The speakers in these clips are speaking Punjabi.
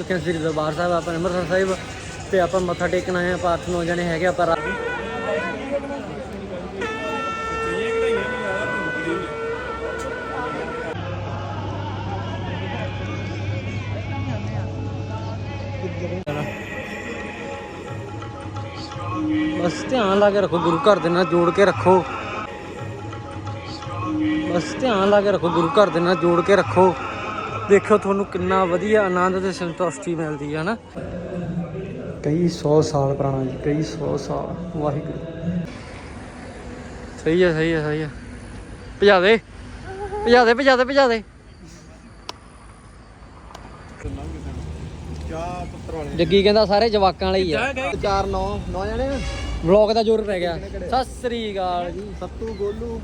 ਚੁੱਕੇ ਸ੍ਰੀ ਦਰਬਾਰ ਸਾਹਿਬ, ਆਪਾਂ ਅੰਮ੍ਰਿਤਸਰ ਸਾਹਿਬ ਤੇ ਆਪਾਂ ਮੱਥਾ ਟੇਕਣ ਆਏ ਆਪਾਂ ਅੱਠ ਨੌ ਜਣੇ ਹੈਗੇ ਆਪਾਂ ਰਾ- ਬਸ ਧਿਆਨ ਲਾ ਕੇ ਰੱਖੋ, ਗੁਰੂ ਘਰ ਦੇ ਨਾਲ ਜੋੜ ਕੇ ਰੱਖੋ। ਬਸ ਧਿਆਨ ਲਾ ਕੇ ਰੱਖੋ, ਗੁਰੂ ਘਰ ਦੇ ਨਾਲ ਜੋੜ ਕੇ ਰੱਖੋ। ਦੇਖੋ ਤੁਹਾਨੂੰ ਕਿੰਨਾ ਵਧੀਆ ਆਨੰਦ ਤੇ ਸੰਤੁਸ਼ਟੀ ਮਿਲਦੀ ਹੈ ਨਾ ਕਈ 100 ਸਾਲ ਪੁਰਾਣਾ ਜੀ ਕਈ 100 ਸਾਲ ਵਾਹਿਗੁਰੂ। ਸਹੀ ਹੈ ਸਹੀ ਹੈ ਸਹੀ ਹੈ ਭਜਾ ਦੇ ਭਜਾ ਦੇ ਭਜਾ ਦੇ ਭਜਾ ਦੇ। ਜੱਗੀ ਕਹਿੰਦਾ ਸਾਰੇ ਜਵਾਕਾਂ ਹੀ ਆ। 4 9 9 ਜਣੇ ਵਲੌਗ ਦਾ ਜ਼ੋਰ ਰਹਿ ਗਿਆ। ਸਤਿ ਸ੍ਰੀ ਅਕਾਲ ਜੀ। ਸੱਤੂ ਗੋਲੂ।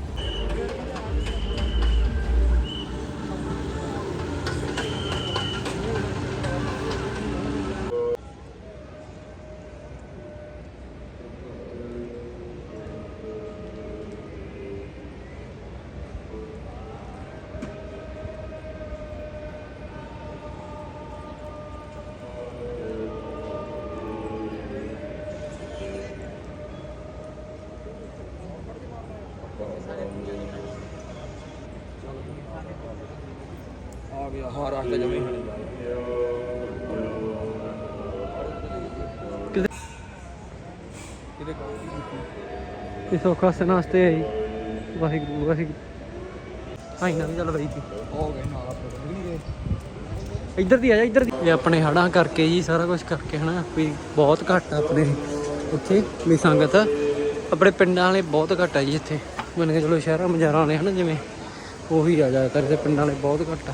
ਆ ਗਿਆ। ਹਾਂ ਰਸਤਾ ਜਮੇ ਇਹ ਸੌਖਾ ਸਨਾਸਤੇ ਹੈ ਜੀ। ਵਾਹਿਗੁਰੂ ਵਾਹਿਗੁਰੂ। ਹਾਂ ਨਾ ਵੀ ਚੱਲ ਬਈ ਜੀ ਹੋ ਗਏ ਨਾਲ ਆਪਣੇ ਇੱਧਰ ਦੀ ਆ ਜਾ ਇੱਧਰ ਦੀ। ਇਹ ਆਪਣੇ ਹੜਾਂ ਕਰਕੇ ਜੀ ਸਾਰਾ ਕੁਝ ਕਰਕੇ ਹਨਾ ਵੀ ਬਹੁਤ ਘੱਟ ਆ ਆਪਣੇ ਉੱਥੇ ਵੀ ਸੰਗਤ। ਆਪਣੇ ਪਿੰਡਾਂ ਵਾਲੇ ਬਹੁਤ ਘੱਟ ਆ ਜੀ ਇੱਥੇ। ਮੰਨ ਕੇ ਚਲੋ ਸ਼ਹਿਰਾਂ ਮਜ਼ਾਰਾਂ ਵਾਲੇ ਹਨਾ ਜਿਵੇਂ ਉਹੀ ਆ ਜ਼ਿਆਦਾਤਰ ਤੇ ਪਿੰਡਾਂ ਵਾਲੇ ਬਹੁਤ ਘੱਟ ਆ।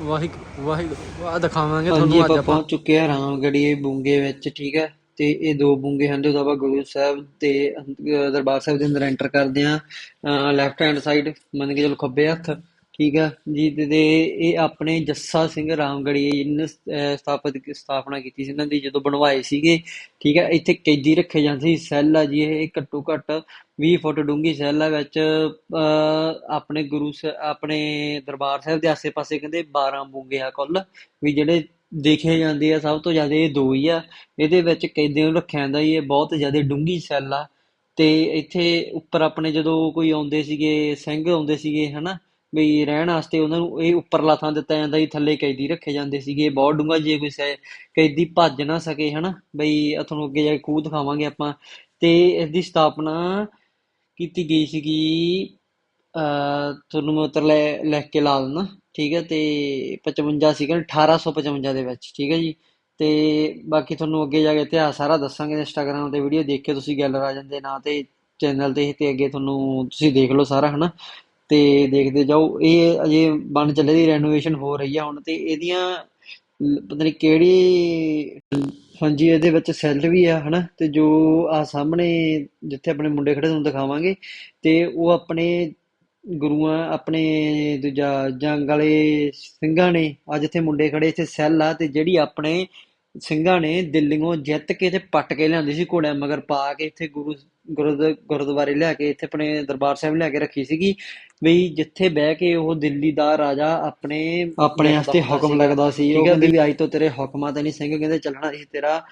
ਵਾਹਿਗੁਰੂ ਵਾਹਿਗੁਰੂ ਆ ਦਿਖਾਵਾਂਗੇ ਹਾਂਜੀ ਤੁਹਾਨੂੰ ਅੱਜ ਆਪਾਂ ਆਪਾਂ। ਪਹੁੰਚ ਚੁੱਕੇ ਹਾਂ ਰਾਮਗੜੀਏ ਬੁੰਗੇ ਵਿੱਚ ਠੀਕ ਹੈ? ਤੇ ਇਹ ਦੋ ਬੁੰਗੇ ਹਨ ਜਦੋਂ ਆਪਾਂ ਗੁਰੂ ਸਾਹਿਬ ਤੇ ਦਰਬਾਰ ਸਾਹਿਬ ਦੇ ਅੰਦਰ ਐਂਟਰ ਕਰਦੇ ਹਾਂ। ਲੈਫਟ ਹੈਂਡ ਸਾਈਡ ਮੰਨ ਕੇ ਚਲੋ ਖੱਬੇ ਹੱਥ। ਠੀਕ ਆ, ਜੀ, ਤੇ ਇਹ ਆਪਣੇ ਜੱਸਾ ਸਿੰਘ ਰਾਮਗੜੀਏ ਜੀ ਸਥਾਪਿਤ ਸਥਾਪਨਾ ਕੀਤੀ ਸੀ ਇਹਨਾਂ ਦੀ, ਜਦੋਂ ਬਣਵਾਏ ਸੀਗੇ, ਠੀਕ ਆ, ਇੱਥੇ ਕੈਦੀ ਰੱਖੇ ਜਾਂਦੇ ਸੀ, ਸੈੱਲ ਆ ਜੀ, ਇਹ ਘੱਟੋ ਘੱਟ 20 ਫੁੱਟ ਡੂੰਘੀ ਸੈੱਲ ਆ ਵਿੱਚ ਆਪਣੇ ਗੁਰੂ ਸ- ਆਪਣੇ ਦਰਬਾਰ ਸਾਹਿਬ ਦੇ ਆਸੇ-ਪਾਸੇ ਕਹਿੰਦੇ 12 ਬੂੰਗੇ ਆ ਕੁੱਲ, ਵੀ ਜਿਹੜੇ ਦੇਖੇ ਜਾਂਦੇ ਆ, ਸਭ ਤੋਂ ਜ਼ਿਆਦਾ ਇਹ ਦੋ ਹੀ ਆ, ਇਹਦੇ ਵਿੱਚ ਕੈਦੀਆਂ ਨੂੰ ਰੱਖਿਆ ਜਾਂਦਾ ਜੀ, ਇਹ ਬਹੁਤ ਜ਼ਿਆਦਾ ਡੂੰਘੀ ਸੈੱਲ ਆ, ਤੇ ਇੱਥੇ ਉੱਪਰ ਆਪਣੇ ਜਦੋਂ ਕੋਈ ਆਉਂਦੇ ਸੀਗੇ, ਸਿੰਘ ਆਉਂਦੇ ਸੀਗੇ, ਹਨਾ ਵੀ ਰਹਿਣ ਵਾਸਤੇ ਉਹਨਾਂ ਨੂੰ ਇਹ ਉੱਪਰਲਾ ਥਾਂ ਦਿੱਤਾ ਜਾਂਦਾ ਸੀ, ਥੱਲੇ ਕੈਦੀ ਰੱਖੇ ਜਾਂਦੇ ਸੀਗੇ, ਬਹੁਤ ਡੂੰਘਾ ਜੇ ਕੋਈ ਕੈਦੀ ਭੱਜ ਨਾ ਸਕੇ, ਹਨਾ? ਬਈ ਤੁਹਾਨੂੰ ਅੱਗੇ ਜਾ ਕੇ ਖੂਹ ਦਿਖਾਵਾਂਗੇ ਆਪਾਂ। ਤੇ ਇਸ ਦੀ ਸਥਾਪਨਾ ਕੀਤੀ ਗਈ ਸੀਗੀ, ਅਹ ਤੁਹਾਨੂੰ ਮੈਂ ਉੱਤਰ ਲੈ, ਲਿਖ ਕੇ ਲਾ ਦਿੰਦਾ, ਠੀਕ ਹੈ? ਤੇ 55 ਸੀਗਾ 1855 ਦੇ ਵਿੱਚ, ਠੀਕ ਹੈ ਜੀ? ਤੇ ਬਾਕੀ ਤੁਹਾਨੂੰ ਅੱਗੇ ਜਾ ਕੇ ਇਤਿਹਾਸ ਸਾਰਾ ਦੱਸਾਂਗੇ, ਇੰਸਟਾਗ੍ਰਾਮ ਤੇ ਵੀਡੀਓ ਦੇਖ ਕੇ ਤੁਸੀਂ ਗੈਲਰ ਆ ਜਾਂਦੇ, ਨਾ ਤੇ ਚੈਨਲ ਤੇ ਤੇ ਅੱਗੇ ਤੁਹਾਨੂੰ ਤੁਸੀਂ ਦੇਖ ਲਓ ਸਾਰਾ, ਹਨਾ? ਤੇ ਦੇਖਦੇ ਜਾਓ, ਇਹ ਅਜੇ ਬਣ ਚੱਲੇ ਦੀ ਰੈਨੋਵੇਸ਼ਨ ਹੋ ਰਹੀ ਆ ਹੁਣ ਤੇ ਇਹਦੀਆਂ ਪਤਾ ਨਹੀਂ ਕਿਹੜੀ ਹਾਂਜੀ, ਇਹਦੇ ਵਿੱਚ ਸੈੱਲ ਵੀ ਆ, ਹਨਾ, ਤੇ ਜੋ ਆ ਸਾਹਮਣੇ ਜਿੱਥੇ ਆਪਣੇ ਮੁੰਡੇ ਖੜੇ ਤੁਹਾਨੂੰ ਦਿਖਾਵਾਂਗੇ, ਤੇ ਉਹ ਆਪਣੇ ਗੁਰੂਆਂ, ਆਪਣੇ ਦੂਜਾ ਜੰਗ ਵਾਲੇ ਸਿੰਘਾਂ ਨੇ, ਆ ਜਿੱਥੇ ਮੁੰਡੇ ਖੜੇ, ਇੱਥੇ ਸੈੱਲ ਆ, ਤੇ ਜਿਹੜੀ ਆਪਣੇ ਸਿੰਘਾਂ ਨੇ ਦਿੱਲੀੋਂ ਜਿੱਤ ਕੇ ਤੇ ਪੱਟ ਕੇ ਲਿਆਂਦੀ ਸੀ ਘੋੜਿਆਂ ਮਗਰ ਪਾ ਕੇ ਇੱਥੇ ਗੁਰੂ ਗੁਰਦ- ਗੁਰਦੁਆਰੇ ਲਿਆ ਕੇ ਇੱਥੇ ਆਪਣੇ ਦਰਬਾਰ ਸਾਹਿਬ ਲਿਆ ਕੇ ਰੱਖੀ ਸੀਗੀ ਵੀ ਜਿੱਥੇ ਬਹਿ ਕੇ ਉਹ ਦਿੱਲੀ ਦਾ ਰਾਜਾ ਆਪਣੇ ਆਪਣੇ ਵਾਸਤੇ ਹੁਕਮ ਲੱਗਦਾ ਸੀ ਉਹ ਕਹਿੰਦੇ ਵੀ ਅੱਜ ਤੋਂ ਤੇਰੇ ਹੁਕਮਾਂ ਤੇ ਨਹੀਂ ਸਿੰਘ ਕਹਿੰਦੇ ਚੱਲਣਾ ਸੀ ਤੇਰਾ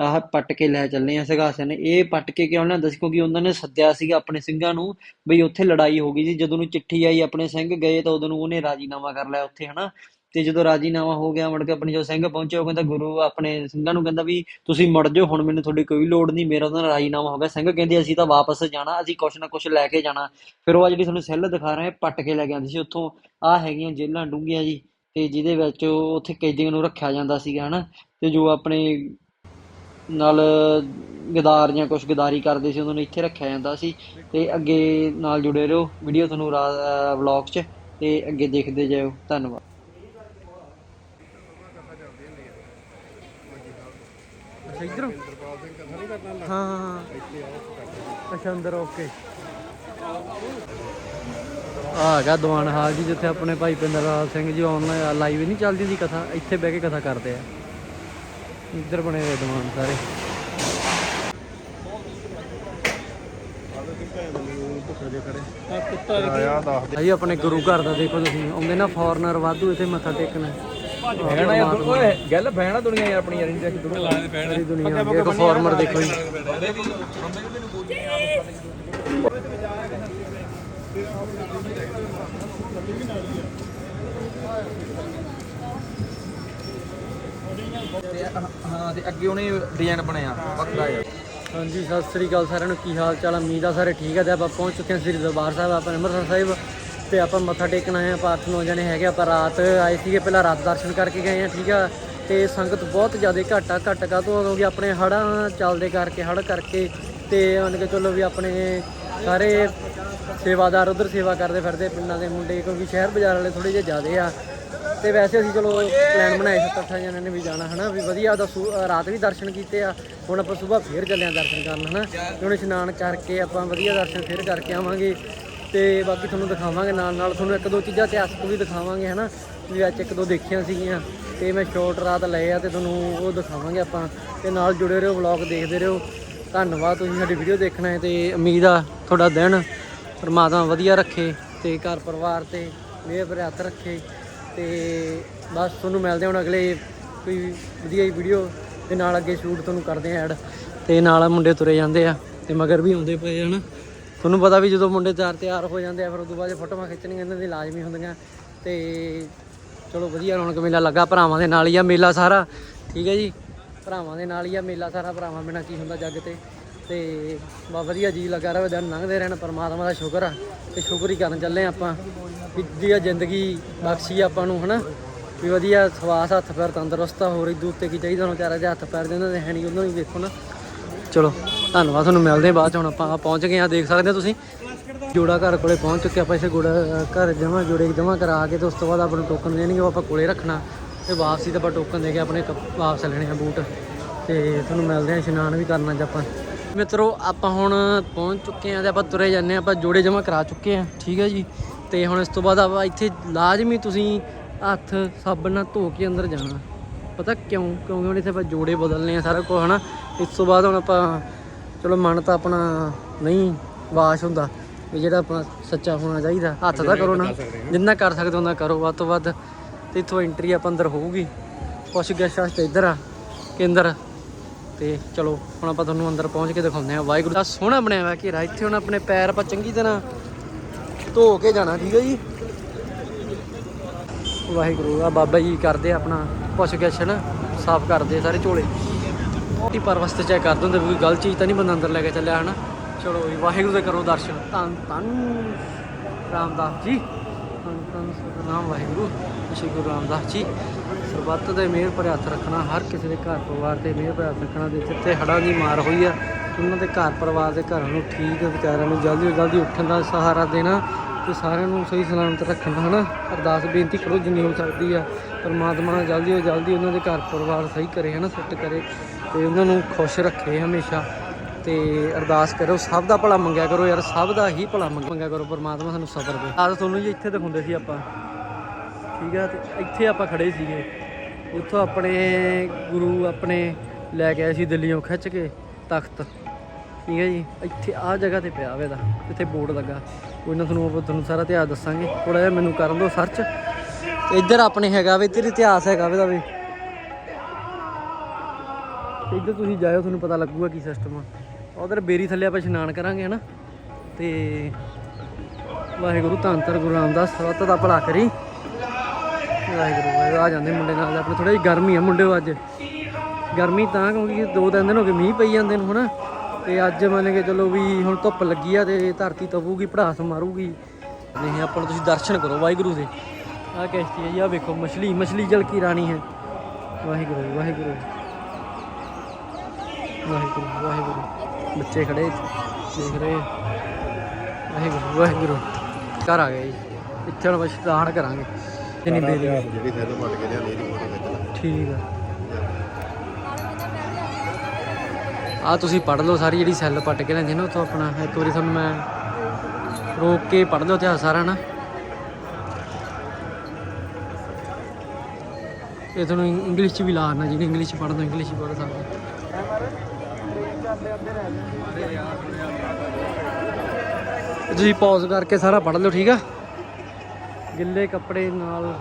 ਆਹ ਪੱਟ ਕੇ ਲੈ ਚੱਲੇ ਆ ਸਗਾਸਿਆਂ ਨੇ। ਇਹ ਪੱਟ ਕੇ ਕਿਉਂ ਲਿਆਂਦਾ ਸੀ? ਕਿਉਂਕਿ ਉਹਨਾਂ ਨੇ ਸੱਦਿਆ ਸੀਗਾ ਆਪਣੇ ਸਿੰਘਾਂ ਨੂੰ ਬਈ ਉੱਥੇ ਲੜਾਈ ਹੋ ਗਈ ਸੀ ਜਦੋਂ ਨੂੰ ਚਿੱਠੀ ਆਈ ਆਪਣੇ ਸਿੰਘ ਗਏ ਤਾਂ ਉਦੋਂ ਨੂੰ ਉਹਨੇ ਰਾਜੀਨਾਮਾ ਕਰ ਲਿਆ ਉੱਥੇ ਹਨਾ? ਤੇ ਜਦੋਂ ਰਾਜੀਨਾਮਾ ਹੋ ਗਿਆ, ਮੁੜ ਕੇ ਆਪਣੇ ਜੋ ਸਿੰਘ ਪਹੁੰਚੇ, ਉਹ ਕਹਿੰਦਾ, ਗੁਰੂ, ਆਪਣੇ ਸਿੰਘਾਂ ਨੂੰ ਕਹਿੰਦਾ ਵੀ ਤੁਸੀਂ ਮੁੜ ਜਾਓ, ਹੁਣ ਮੈਨੂੰ ਤੁਹਾਡੀ ਕੋਈ ਲੋੜ ਨਹੀਂ, ਮੇਰਾ ਉਹਨਾਂ ਨਾਲ ਰਾਜੀਨਾਮਾ ਹੋ ਗਿਆ। ਸਿੰਘ ਕਹਿੰਦੇ, ਅਸੀਂ ਤਾਂ ਵਾਪਸ ਜਾਣਾ, ਅਸੀਂ ਕੁਛ ਨਾ ਕੁਛ ਲੈ ਕੇ ਜਾਣਾ। ਫਿਰ ਉਹ ਆ ਜਿਹੜੀ ਤੁਹਾਨੂੰ ਸੈੱਲ ਦਿਖਾ ਰਹੇ ਪੱਟ ਕੇ ਲੈ ਕੇ ਆਉਂਦੀ ਸੀ। ਉੱਥੋਂ ਆ ਹੈਗੀਆਂ ਜੇਲ੍ਹਾਂ ਡੂੰਘੀਆਂ ਜੀ, ਤੇ ਜਿਹਦੇ ਵਿੱਚ ਉੱਥੇ ਕੈਦੀਆਂ ਨੂੰ ਰੱਖਿਆ ਜਾਂਦਾ ਸੀਗਾ, ਹਨਾ? ਤੇ ਜੋ ਆਪਣੇ ਨਾਲ ਗਦਾਰ ਜਾਂ ਕੁਛ ਗਦਾਰੀ ਕਰਦੇ ਸੀ, ਉਹਨਾਂ ਨੂੰ ਇੱਥੇ ਰੱਖਿਆ ਜਾਂਦਾ ਸੀ। ਤੇ ਅੱਗੇ ਨਾਲ ਜੁੜੇ ਰਹੋ, ਵੀਡੀਓ ਤੁਹਾਨੂੰ ਵਲੌਗ 'ਚ, ਤੇ ਅੱਗੇ ਦੇਖਦੇ ਜਾਇਓ। ਧੰਨਵਾਦ। ਅੱਛਾ ਇਧਰੋਂ? ਹਾਂ ਹਾਂ ਹਾਂ। ਅੱਛਾ ਅੰਦਰ ਓਕੇ। ਆ ਹੈਗਾ ਦੀਵਾਨ ਹਾਲ ਜੀ ਜਿੱਥੇ ਆਪਣੇ ਭਾਈ ਪਿੰਦਰਲਾਲ ਸਿੰਘ ਜੀ ਆਨਲਾਈਨ ਲਾਈਵ ਨਹੀਂ ਚੱਲਦੀ ਸੀ ਕਥਾ ਇੱਥੇ ਬਹਿ ਕੇ ਕਥਾ ਕਰਦੇ ਆ। ਇੱਧਰ ਬਣੇ ਹੋਏ ਦੀਵਾਨ ਸਾਰੇ। ਆਪਣੇ ਗੁਰੂ ਘਰ ਦਾ ਦੇਖੋ ਤੁਸੀਂ ਆਉਂਦੇ ਨਾ ਫੋਰਨਰ ਵਾਧੂ ਇੱਥੇ ਮੱਥਾ ਟੇਕਣ। ਭੈਣਾ ਯਾਰ ਓਏ ਗੱਲ ਭੈਣਾ ਦੁਨੀਆ ਯਾਰ ਆਪਣੀ ਯਾਰ ਇੰਡੀਆ ਕਿ ਦੁਨੀਆ ਸਾਰੀ ਦੁਨੀਆ ਇੱਕ ਫੋਰਨਰ ਦੇਖੋ ਜੀ। ਹਾਂ ਤੇ ਅੱਗੇ ਉਹਨੇ ਡਿਜ਼ਾਈਨ ਬਣਾਇਆ ਵੱਖਰਾ ਜਿਹਾ। ਹਾਂਜੀ ਸਤਿ ਸ੍ਰੀ ਅਕਾਲ ਸਾਰਿਆਂ ਨੂੰ। ਕੀ ਹਾਲ ਚਾਲ ਆ? ਉਮੀਦ ਆ ਸਾਰੇ ਠੀਕ ਆ ਤੇ ਆਪਾਂ ਪਹੁੰਚ ਚੁੱਕੇ ਹਾਂ ਸ੍ਰੀ ਦਰਬਾਰ ਸਾਹਿਬ ਆਪਾਂ ਅੰਮ੍ਰਿਤਸਰ ਸਾਹਿਬ। ਤੇ ਆਪਾਂ ਮੱਥਾ ਟੇਕਣ ਆਏ ਆ ਪਾਠ ਨੌ ਜਣੇ ਹੈਗੇ ਆਪਾਂ ਰਾਤ ਆਏ ਸੀਗੇ, ਪਹਿਲਾਂ ਰਾਤ ਦਰਸ਼ਨ ਕਰਕੇ ਗਏ ਆ ਠੀਕ ਆ? ਤੇ ਸੰਗਤ ਬਹੁਤ ਜ਼ਿਆਦਾ ਘੱਟ ਆ, ਘੱਟ ਕਾ ਤੋਂ ਕਿਉਂਕਿ ਆਪਣੇ ਹੜ੍ਹਾਂ ਚੱਲਦੇ ਕਰਕੇ, ਹੜ੍ਹ ਕਰਕੇ ਤੇ ਮੰਨ ਕੇ ਚੱਲੋ ਵੀ ਆਪਣੇ ਸਾਰੇ ਸੇਵਾਦਾਰ ਉਧਰ ਸੇਵਾ ਕਰਦੇ ਫਿਰਦੇ, ਪਿੰਡਾਂ ਦੇ ਮੁੰਡੇ, ਕਿਉਂਕਿ ਸ਼ਹਿਰ ਬਾਜ਼ਾਰ ਵਾਲੇ ਥੋੜੇ ਜਿਹੇ ਜ਼ਿਆਦੇ ਆ। ਤੇ ਵੈਸੇ ਅਸੀਂ ਚਲੋ ਪਲਾਨ ਬਣਾਏ ਸੀ ਅੱਠ ਜਣਿਆਂ ਨੇ ਵੀ ਜਾਣਾ, ਹਨਾ? ਵੀ ਵਧੀਆ ਦਾ ਰਾਤ ਵੀ ਦਰਸ਼ਨ ਕੀਤੇ ਆ, ਹੁਣ ਆਪਾਂ ਸਵੇਰ ਫੇਰ ਚੱਲੇ ਆ ਦਰਸ਼ਨ ਕਰਨ, ਹਨਾ? ਤੇ ਹੁਣ ਇਸ਼ਨਾਨ ਕਰਕੇ ਆਪਾਂ ਵਧੀਆ ਦਰਸ਼ਨ ਫੇਰ ਕਰਕੇ ਆਵਾਂਗੇ। ਤੇ ਬਾਕੀ ਤੁਹਾਨੂੰ ਦਿਖਾਵਾਂਗੇ ਨਾਲ ਨਾਲ, ਤੁਹਾਨੂੰ ਇੱਕ ਦੋ ਚੀਜ਼ਾਂ ਇਤਿਹਾਸਕ ਵੀ ਦਿਖਾਵਾਂਗੇ, ਹਨਾ? ਵੀ ਅੱਜ ਇੱਕ ਦੋ ਦੇਖੀਆਂ ਸੀਗੀਆਂ, ਤੇ ਮੈਂ ਸ਼ਾਰਟ ਰਾਤ ਲਏ ਆ ਤੇ ਤੁਹਾਨੂੰ ਉਹ ਦਿਖਾਵਾਂਗੇ ਆਪਾਂ, ਤੇ ਨਾਲ ਜੁੜੇ ਰਹੋ ਵਲੌਗ ਦੇਖਦੇ ਰਹੋ। ਧੰਨਵਾਦ, ਤੁਸੀਂ ਸਾਡੀ ਵੀਡੀਓ ਦੇਖਣਾ ਹੈ ਤੇ ਉਮੀਦ ਆ ਤੁਹਾਡਾ ਦਿਨ ਪਰਮਾਤਮਾ ਵਧੀਆ ਰੱਖੇ ਤੇ ਘਰ ਪਰਿਵਾਰ ਤੇ ਮਿਹਰ ਭਰੇ ਹੱਥ ਰੱਖੇ। ਤੇ ਬਸ ਤੁਹਾਨੂੰ ਮਿਲਦੇ ਹੁਣ ਅਗਲੇ ਕੋਈ ਵਧੀਆ ਹੀ ਵੀਡੀਓ ਤੇ ਨਾਲ ਅੱਗੇ ਸ਼ੂਟ ਤੁਹਾਨੂੰ ਕਰਦੇ ਆ ਐਡ ਤੇ ਨਾਲ ਮੁੰਡੇ ਤੁਰੇ ਜਾਂਦੇ ਆ, ਤੇ ਮਗਰ ਵੀ ਆਉਂਦੇ ਪਏ ਹਨ? ਤੁਹਾਨੂੰ ਪਤਾ ਵੀ ਜਦੋਂ ਮੁੰਡੇ ਤਿਆਰ ਤਿਆਰ ਹੋ ਜਾਂਦੇ ਆ, ਫਿਰ ਉਸ ਤੋਂ ਬਾਅਦ ਫੋਟੋਆਂ ਖਿੱਚਣੀਆਂ ਇਹਨਾਂ ਦੀ ਲਾਜ਼ਮੀ ਹੁੰਦੀਆਂ। ਤੇ ਚਲੋ ਵਧੀਆ ਰੌਣਕ ਮੇਲਾ ਲੱਗਾ ਭਰਾਵਾਂ ਦੇ ਨਾਲ ਹੀ ਆ ਮੇਲਾ ਸਾਰਾ। ਠੀਕ ਹੈ ਜੀ? ਭਰਾਵਾਂ ਦੇ ਨਾਲ ਹੀ ਆ ਮੇਲਾ ਸਾਰਾ, ਭਰਾਵਾਂ ਬਿਨਾਂ ਕੀ ਹੁੰਦਾ ਜੱਗ ਤੇ। ਤੇ ਬਾ ਵਧੀਆ ਜੀ ਲੱਗਾ ਰਹੇ, ਦਿਨ ਲੰਘਦੇ ਰਹਿਣ, ਪਰਮਾਤਮਾ ਦਾ ਸ਼ੁਕਰ ਆ। ਤੇ ਸ਼ੁਕਰ ਹੀ ਕਰਨ ਚੱਲੇ ਆਪਾਂ ਵੀ ਵਧੀਆ ਜ਼ਿੰਦਗੀ ਬਖਸ਼ੀ ਆਪਾਂ ਨੂੰ, ਹਨਾ? ਵੀ ਵਧੀਆ ਸਵਾਸ ਹੱਥ ਪੈਰ ਤੰਦਰੁਸਤ ਆ, ਹੋਰ ਇਦੂ ਉੱਤੇ ਕੀ ਚਾਹੀਦਾ ਹੁਣ ਚਾਰਾ ਜਿਹਾ ਹੱਥ ਪੈਰ ਦੇ ਉਹਨਾਂ ਦੇ ਹੈ ਨਹੀਂ, ਉਹਨਾਂ ਨੂੰ ਦੇਖੋ ਨਾ। ਚਲੋ। ਧੰਨਵਾਦ ਤੁਹਾਨੂੰ ਮਿਲਦੇ ਹਾਂ ਬਾਅਦ ਚ, ਹੁਣ ਆਪਾਂ ਪਹੁੰਚ ਗਏ ਆ ਦੇਖ ਸਕਦੇ ਹੋ ਤੁਸੀਂ। ਜੋੜਾ ਘਰ ਕੋਲੇ ਪਹੁੰਚ ਚੁੱਕੇ ਆਪਾਂ ਇਸੇ ਗੋੜਾ ਘਰ ਜਮਾ ਜੋੜੇ ਜਮਾ ਕਰਾ ਕੇ ਤੇ ਉਸ ਤੋਂ ਬਾਅਦ ਆਪਾਂ ਨੂੰ ਟੋਕਨ ਦੇਣਗੇ, ਉਹ ਆਪਾਂ ਕੋਲੇ ਰੱਖਣਾ। ਤੇ ਵਾਪਸੀ ਤਾਂ ਆਪਾਂ ਟੋਕਨ ਦੇ ਕੇ ਆਪਣੇ ਕੱਪ- ਵਾਪਸ ਲੈਣੇ ਆ ਬੂਟ। ਤੇ ਤੁਹਾਨੂੰ ਮਿਲਦੇ ਆ ਇਸ਼ਨਾਨ ਵੀ ਕਰਨਾ ਅੱਜ ਆਪਾਂ। ਮਿੱਤਰੋ, ਆਪਾਂ ਹੁਣ ਪਹੁੰਚ ਚੁੱਕੇ ਆ ਤੇ ਆਪਾਂ ਤੁਰੇ ਜਾਂਦੇ ਆ ਆਪਾਂ ਜੋੜੇ ਜਮਾ ਕਰਾ ਚੁੱਕੇ ਆ ਠੀਕ ਹੈ ਜੀ? ਤੇ ਹੁਣ ਇਸ ਤੋਂ ਬਾਅਦ ਆਪਾਂ ਇੱਥੇ ਲਾਜ਼ਮੀ ਤੁਸੀਂ ਹੱਥ ਸਾਬਣ ਨਾਲ ਧੋ ਕੇ ਅੰਦਰ ਜਾਣਾ। ਪਤਾ ਕਿਉਂ? ਕਿਉਂਕਿ ਹੁਣ ਇੱਥੇ ਆਪਾਂ ਜੋੜੇ ਬਦਲਨੇ ਆ ਸਾਰਾ ਕੁਝ ਹਨਾ? ਇਸ ਤੋਂ ਬਾਅਦ ਹੁਣ ਆਪਾਂ ਚਲੋ ਮਨ ਤਾਂ ਆਪਣਾ ਨਹੀਂ ਵਾਸ਼ ਹੁੰਦਾ ਵੀ ਜਿਹੜਾ ਆਪਣਾ ਸੱਚਾ ਹੋਣਾ ਚਾਹੀਦਾ ਹੱਥ ਤਾਂ ਕਰੋ ਨਾ। ਜਿੰਨਾ ਕਰ ਸਕਦੇ ਉਹਨਾਂ ਕਰੋ। ਵੱਧ ਤੋਂ ਵੱਧ ਤੇ ਇੱਥੋਂ ਐਂਟਰੀ ਆਪਾਂ ਅੰਦਰ ਹੋਊਗੀ। ਕੁਛ ਗੈਸਟ ਵਾਸਤੇ ਇੱਧਰ ਆ ਕੇਂਦਰ ਤੇ ਚਲੋ ਹੁਣ ਆਪਾਂ ਤੁਹਾਨੂੰ ਅੰਦਰ ਪਹੁੰਚ ਕੇ ਦਿਖਾਉਂਦੇ ਆ ਵਾਹਿਗੁਰੂ ਦਾ ਸੋਹਣਾ ਬਣਿਆ ਹੋਇਆ ਘੇਰਾ। ਇੱਥੇ ਹੁਣ ਆਪਣੇ ਪੈਰ ਆਪਾਂ ਚੰਗੀ ਤਰ੍ਹਾਂ ਧੋ ਕੇ ਜਾਣਾ ਠੀਕ ਹੈ ਜੀ? ਵਾਹਿਗੁਰੂ ਆ ਬਾਬਾ ਜੀ ਕਰਦੇ ਆਪਣਾ ਪੁੱਛ ਗਿੱਛ ਨਾ ਸਾਫ਼ ਕਰਦੇ ਸਾਰੇ ਝੋਲੇ। ਟੀ ਪਰਵਸ 'ਤੇ ਚੈੱਕ ਕਰ ਦਿੰਦੇ ਵੀ ਕੋਈ ਗਲਤ ਚੀਜ਼ ਤਾਂ ਨਹੀਂ ਬੰਦਾ ਅੰਦਰ ਲੈ ਕੇ ਚੱਲਿਆ, ਹਨਾ? ਚਲੋ ਜੀ, ਵਾਹਿਗੁਰੂ ਦੇ ਕਰੋ ਦਰਸ਼ਨ। ਧੰਨ ਧੰਨ ਰਾਮਦਾਸ ਜੀ। ਧੰਨ ਧੰਨ ਸਤਿਨਾਮ, ਵਾਹਿਗੁਰੂ। ਸ਼੍ਰੀ ਗੁਰੂ ਰਾਮਦਾਸ ਜੀ। ਸਰਬੱਤ ਦੇ ਮਿਹਰ ਭਰੇ ਹੱਥ ਰੱਖਣਾ, ਹਰ ਕਿਸੇ ਦੇ ਘਰ ਪਰਿਵਾਰ ਤੇ ਮਿਹਰ ਭਰੇ ਹੱਥ ਰੱਖਣਾ ਤੇ ਜਿੱਥੇ ਹੜ੍ਹਾਂ ਦੀ ਮਾਰ ਹੋਈ ਆ, ਉਹਨਾਂ ਦੇ ਘਰ ਪਰਿਵਾਰ ਦੇ ਘਰਾਂ ਨੂੰ ਠੀਕ ਵਿਚਾਰਿਆਂ ਨੂੰ ਜਲਦੀ ਤੋਂ ਜਲਦੀ ਉੱਠਣ ਦਾ ਸਹਾਰਾ ਦੇਣਾ ਤੇ ਸਾਰਿਆਂ ਨੂੰ ਸਹੀ ਸਲਾਮਤ ਰੱਖਣਾ, ਹਨਾ? ਅਰਦਾਸ, ਬੇਨਤੀ ਕਰੋ ਜਿੰਨੀ ਹੋ ਸਕਦੀ ਆ, ਪਰਮਾਤਮਾ ਜਲਦੀ ਤੋਂ ਜਲਦੀ ਉਹਨਾਂ ਦੇ ਘਰ ਪਰਿਵਾਰ ਸਹੀ ਕਰੇ, ਹਨਾ? ਸੈੱਟ ਕਰੇ। ਤੇ ਉਹਨਾਂ ਨੂੰ ਖੁਸ਼ ਰੱਖੇ ਹਮੇਸ਼ਾ। ਤੇ ਅਰਦਾਸ ਕਰੋ ਸਭ ਦਾ ਭਲਾ ਮੰਗਿਆ ਕਰੋ ਯਾਰ, ਸਭ ਦਾ ਹੀ ਭਲਾ ਮੰਗ- ਮੰਗਿਆ ਕਰੋ, ਪਰਮਾਤਮਾ ਸਾਨੂੰ ਸਬਰ ਦੇ। ਆਹ ਤੁਹਾਨੂੰ ਜੀ ਇੱਥੇ ਦਿਖਾਉਂਦੇ ਸੀ ਆਪਾਂ। ਠੀਕ ਆ, ਤੇ ਇੱਥੇ ਆਪਾਂ ਖੜੇ ਸੀਗੇ। ਉੱਥੋਂ ਆਪਣੇ ਗੁਰੂ ਆਪਣੇ ਲੈ ਕੇ ਆਏ ਸੀ ਦਿੱਲੀੋਂ ਖਿੱਚ ਕੇ, ਤਖਤ। ਠੀਕ ਹੈ ਜੀ, ਇੱਥੇ ਆਹ ਜਗ੍ਹਾ ਤੇ ਪਿਆ ਹੋਵੇ ਦਾ ਇੱਥੇ ਬੋਰਡ ਲੱਗਾ। ਕੋਈ ਨਾ ਤੁਹਾਨੂੰ ਆਪਾਂ ਤੁਹਾਨੂੰ ਸਾਰਾ ਇਤਿਹਾਸ ਦੱਸਾਂਗੇ। ਥੋੜਾ ਜਿਹਾ ਮੈਨੂੰ ਕਰਨ ਦਿਓ ਸਰਚ ਇੱਧਰ ਆਪਣੇ ਹੈਗਾ ਵੇ, ਇੱਧਰ ਇਤਿਹਾਸ ਹੈਗਾ ਵੇ ਦਾ ਵੀ। ਇੱਧਰ ਤੁਸੀਂ ਜਾਇਓ, ਤੁਹਾਨੂੰ ਪਤਾ ਲੱਗੂਗਾ ਕੀ ਸਿਸਟਮ ਆ। ਉਧਰ ਬੇਰੀ ਥੱਲੇ ਆਪਾਂ ਇਸ਼ਨਾਨ ਕਰਾਂਗੇ, ਹਨਾ? ਤੇ ਵਾਹਿਗੁਰੂ ਧੰਨ ਧੰਨ ਗੁਰੂ ਰਾਮਦਾਸ ਸਰਬੱਤ ਦਾ ਭਲਾ ਕਰੀ। ਵਾਹਿਗੁਰੂ ਆ ਜਾਂਦੇ ਮੁੰਡੇ ਨਾਲ। ਆਪਣੇ ਥੋੜਾ ਜਿਹੀ ਗਰਮੀ ਆ ਮੁੰਡੇ, ਅੱਜ। ਗਰਮੀ ਤਾਂ ਕਿਉਂਕਿ ਦੋ ਤਿੰਨ ਦਿਨ ਹੋ ਗਏ ਮੀਂਹ ਪਈ ਜਾਂਦੇ ਨੂੰ, ਹਨਾ? ਤੇ ਅੱਜ ਮੰਨ ਕੇ ਚਲੋ ਵੀ ਹੁਣ ਧੁੱਪ ਲੱਗੀ ਆ ਤੇ ਧਰਤੀ ਤਪੂਗੀ ਭੜਾਸ ਮਾਰੂਗੀ। ਨਹੀਂ, ਆਪਾਂ ਨੂੰ ਤੁਸੀਂ ਦਰਸ਼ਨ ਕਰੋ ਵਾਹਿਗੁਰੂ ਦੇ। ਆਹ ਕਿਸ਼ਤੀ ਹੈ ਜੀ, ਆਹ ਵੇਖੋ, ਮਛਲੀ ਮਛਲੀ ਜਲ ਕੀ ਰਾਣੀ ਹੈ। ਵਾਹਿਗੁਰੂ ਵਾਹਿਗੁਰੂ। ਵਾਹਿਗੁਰੂ ਵਾਹਿਗੁਰੂ। ਬੱਚੇ ਖੜੇ ਦੇਖ ਰਹੇ। ਵਾਹਿਗੁਰੂ ਵਾਹਿਗੁਰੂ। ਘਰ ਆ ਗਏ ਜੀ। ਇੱਥੇ ਹੁਣ ਬਸ ਇਸ਼ਨਾਨ ਕਰਾਂਗੇ ਜਿੰਨੀ ਬੇਰੀ ਜਿਹੜੀ ਸੈਲ ਪਟ ਕੇ ਲਿਆਂਦੀ ਇਹਦੀ ਫੋਟੋ ਖਿੱਚ ਠੀਕ ਆ। ਆ ਤੁਸੀਂ ਪੜ੍ਹ ਲਓ ਸਾਰੀ ਜਿਹੜੀ ਸੈੱਲ ਪੱਟ ਕੇ ਲੈਂਦੇ ਨਾ ਉੱਥੋਂ ਆਪਣਾ। ਇੱਕ ਵਾਰੀ ਤੁਹਾਨੂੰ ਮੈਂ ਰੋਕ ਕੇ ਪੜ੍ਹ ਲਓ ਇਤਿਹਾਸ ਸਾਰਾ ਨਾ ਇਹ ਤੁਹਾਨੂੰ ਇੰਗਲਿਸ਼ ਚ ਵੀ ਲਾਣਾ ਜਿਹਨੇ ਇੰਗਲਿਸ਼ ਚ ਪੜ੍ਹਨਾ ਇੰਗਲਿਸ਼ ਚ ਪੜ੍ਹ ਸਕਦਾ। ਇਹ ਤੁਸੀਂ ਪੌਜ਼ ਕਰਕੇ ਸਾਰਾ ਪੜ੍ਹ ਲਓ ਠੀਕ ਆ? ਗਿੱਲੇ ਕੱਪੜੇ ਨਾਲ।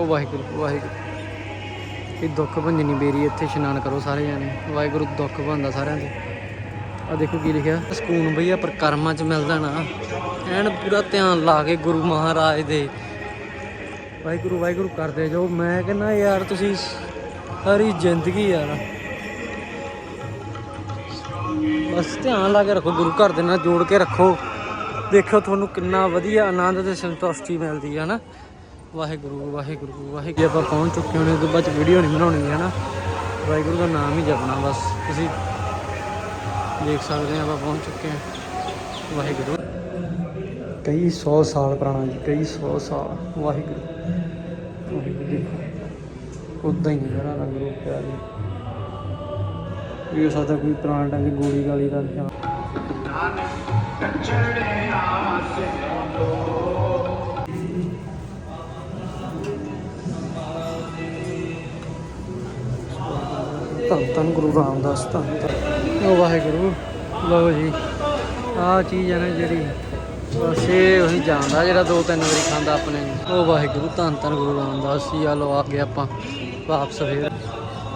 ਵਾਹਿਗੁਰੂ ਵਾਹਿਗੁਰੂ। ਇਹ ਦੁੱਖ ਭੰਜਨੀ ਬੇਰੀ ਇੱਥੇ ਇਸ਼ਨਾਨ ਕਰੋ ਸਾਰੇ ਜਾਣੇ। ਵਾਹਿਗੁਰੂ, ਦੁੱਖ ਭੰਦਾ ਸਾਰਿਆਂ ਦੇ ਆ ਦੇਖੋ ਕੀ ਲਿਖਿਆ। ਸਕੂਨ ਭਈਆ ਪਰ ਕਰਮਾਂ ਚ ਮਿਲਦਾ ਨਾ। ਐਨ ਪੂਰਾ ਧਿਆਨ ਲਾ ਕੇ ਗੁਰੂ ਮਹਾਰਾਜ ਦੇ। ਵਾਹਿਗੁਰੂ ਵਾਹਿਗੁਰੂ ਕਰਦੇ ਜੋ ਮੈਂ ਕਹਿੰਦਾ, ਯਾਰ ਤੁਸੀਂ ਸਾਰੀ ਜ਼ਿੰਦਗੀ ਯਾਰ। ਬਸ ਧਿਆਨ ਲਾ ਕੇ ਰੱਖੋ, ਗੁਰੂ ਘਰ ਦੇ ਨਾਲ ਜੋੜ ਕੇ ਰੱਖੋ। ਦੇਖੋ ਤੁਹਾਨੂੰ ਕਿੰਨਾ ਵਧੀਆ ਆਨੰਦ ਤੇ ਸੰਤੁਸ਼ਟੀ ਮਿਲਦੀ ਹੈ ਨਾ ਵਾਹਿਗੁਰੂ ਵਾਹਿਗੁਰੂ ਵਾਹਿਗੁਰੂ। ਆਪਾਂ ਪਹੁੰਚ ਚੁੱਕੇ ਹੋਣੇ ਤੋਂ ਬਾਅਦ ਚ ਵੀਡੀਓ ਨਹੀਂ ਬਣਾਉਣੀ ਹੈ ਨਾ ਵਾਹਿਗੁਰੂ ਦਾ ਨਾਮ ਹੀ ਜਪਣਾ, ਬਸ। ਤੁਸੀਂ ਦੇਖ ਸਕਦੇ ਆ, ਆਪਾਂ ਪਹੁੰਚ ਚੁੱਕੇ ਹਾਂ ਵਾਹਿਗੁਰੂ। ਕਈ 100 ਸਾਲ ਪੁਰਾਣਾ ਜੀ, ਕਈ 100 ਸਾਲ। ਵਾਹਿਗੁਰੂ। ਵਾਹਿਗੁਰੂ ਦੇਖੋ ਉਦਾਂ ਹੀ ਜਰਾ ਰੰਗ ਰੂਪ ਪਿਆ ਜੀ। ਵੀ ਹੋ ਸਕਦਾ ਕੋਈ ਪੁਰਾਣਾ ਟੰਗ ਗੋਲੀ ਗਾਲੀ ਦਾ ਨਿਸ਼ਾਨ। ਧੰਨ ਧੰਨ ਗੁਰੂ ਰਾਮਦਾਸ, ਧੰਨ ਧੰਨ। ਉਹ ਵਾਹਿਗੁਰੂ, ਲਓ ਜੀ, ਆਹ ਚੀਜ਼ ਹੈ ਨਾ ਜਿਹੜੀ, ਬਸ ਇਹ ਉਹੀ ਜਾਣਦਾ ਜਿਹੜਾ ਦੋ ਤਿੰਨ ਵਾਰੀ ਖਾਂਦਾ ਆਪਣੇ ਨੂੰ। ਉਹ ਵਾਹਿਗੁਰੂ, ਧੰਨ ਧੰਨ ਗੁਰੂ ਰਾਮਦਾਸ ਜੀ ਆ ਲਓ ਆ ਗਏ ਆਪਾਂ ਵਾਪਸ ਫੇਰ।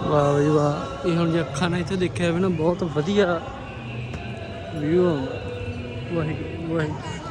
ਵਾਹ ਜੀ ਵਾਹ, ਇਹ ਹੁਣ ਜੇ ਅੱਖਾਂ ਨਾਲ ਇੱਥੇ ਦੇਖਿਆ ਹੋਵੇ ਨਾ, ਬਹੁਤ ਵਧੀਆ ਵਿਊ ਆਉਂਦਾ ਵਾਹਿਗੁਰੂ ਵਾਹਿਗੁਰੂ।